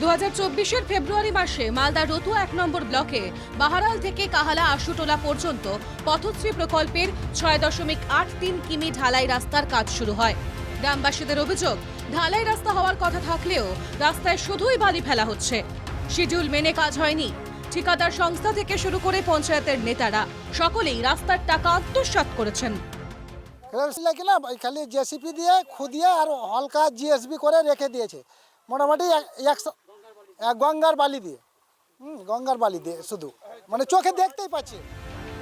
দু হাজার ফেব্রুয়ারি মাসে মালদা রতু এক নম্বর ব্লকে বাহারাল থেকে কাহালা আশুটোলা পর্যন্ত পথশ্রী প্রকল্পের ছয় দশমিক আট তিন কিমি ঢালাই রাস্তার কাজ শুরু হয়। গ্রামবাসীদের অভিযোগ, ঢালাই রাস্তা হওয়ার কথা থাকলেও রাস্তায় শুধুই বালি ফেলা হচ্ছে। শিডিউল মেনে কাজ হয়নি। ঠিকাদার সংস্থা থেকে শুরু করে পঞ্চায়েতের নেতারা, সকলেই রাস্তার টাকা আত্মসাৎ করেছেন। খালি জেসিপি দিয়ে খুদিয়ে আর হালকা জিএসবি করে রেখে দিয়েছে। মোটামুটি এক গঙ্গার বালি দিয়ে। হুম গঙ্গার বালি দিয়ে শুধু। মানে চোখে দেখতেই পাচ্ছি।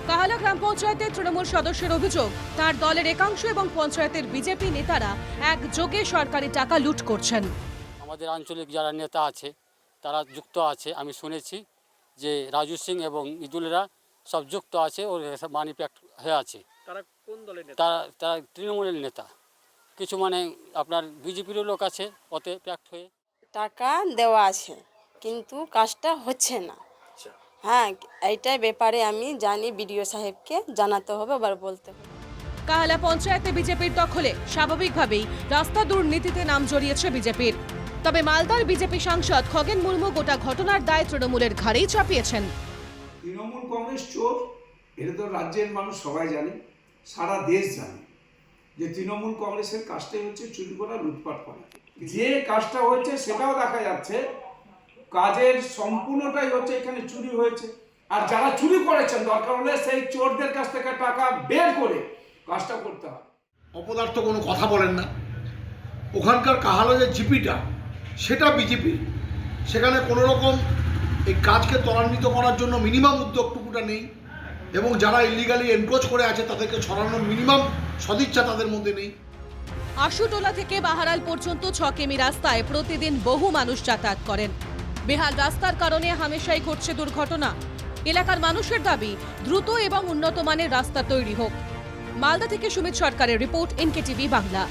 কাহালা গ্রাম পঞ্চায়েতের তৃণমূল সদস্যের অভিযোগ তার দলের একাংশ এবং পঞ্চায়েতের বিজেপি নেতারা একযোগে সরকারি টাকা লুট করছেন। আমাদের আঞ্চলিক যারা নেতা আছে তারা যুক্ত আছে। আমি শুনেছি যে রাজু সিং এবং ইদুলেরা সব যুক্ত আছে ওর সব মানি প্যাক্ট হয়ে আছে। তারা কোন দলের নেতা? তারা তারা তৃণমূলের নেতা। কিছু মানে আপনার বিজেপিরও লোক আছে ওতে প্যাক্ট হয়ে। টাকা দেওয়া আছে। কিন্তু কাজটা হচ্ছে না। হ্যাঁ এইটাই ব্যাপারে আমি জানি বিডিও সাহেবকে জানাতে হবে আবার বলতে হবে। কাহালা পঞ্চায়েতে বিজেপির দখলে স্বাভাবিকভাবেই রাস্তা দুর্নীতিতে নাম জড়িয়েছে বিজেপির। তবে মালদার বিজেপি সাংসদ খগেন মুর্মু গোটা ঘটনার দায় তৃণমূলের ঘাড়েই চাপিয়েছেন। তৃণমূল কংগ্রেস চোর এটা তো রাজ্যের মানুষ সবাই জানে সারা দেশ জানে যে তৃণমূল কংগ্রেসের কাজটাই হচ্ছে চুরি করা লুটপাট করা। যে কাজটা হচ্ছে সেটাও দেখা যাচ্ছে কাজের সম্পূর্ণটাই হচ্ছে এখানে চুরি হয়েছে। আর যারা চুরি করেছেন দরকার হলে সেই চোরদের কাছ থেকে টাকা বের করে কাজটা করতে হবে অপদার্থ কোনো কথা বলেন না। ওখানকার কাহালো যে জিপিটা সেটা বিজেপি। সেখানে কোনো রকম এই কাজকে ত্বরান্বিত করার জন্য মিনিমাম উদ্যোগটুকুটা নেই। এবং যারা ইলিগালি এনক্রোচ করে আছে তাদেরকে ছড়ানোর মিনিমাম সদিচ্ছা তাদের মধ্যে নেই। আশুটোলা থেকে বাহারাল পর্যন্ত ছ কিমি রাস্তায় প্রতিদিন বহু মানুষ যাতায়াত করেন। বেহাল রাস্তার কারণে হামেশাই ঘটছে দুর্ঘটনা। এলাকার মানুষের দাবি, দ্রুত এবং উন্নত মানের রাস্তা তৈরি হোক। মালদা থেকে সুমিত সরকারের রিপোর্ট, এনকেটিভি বাংলা।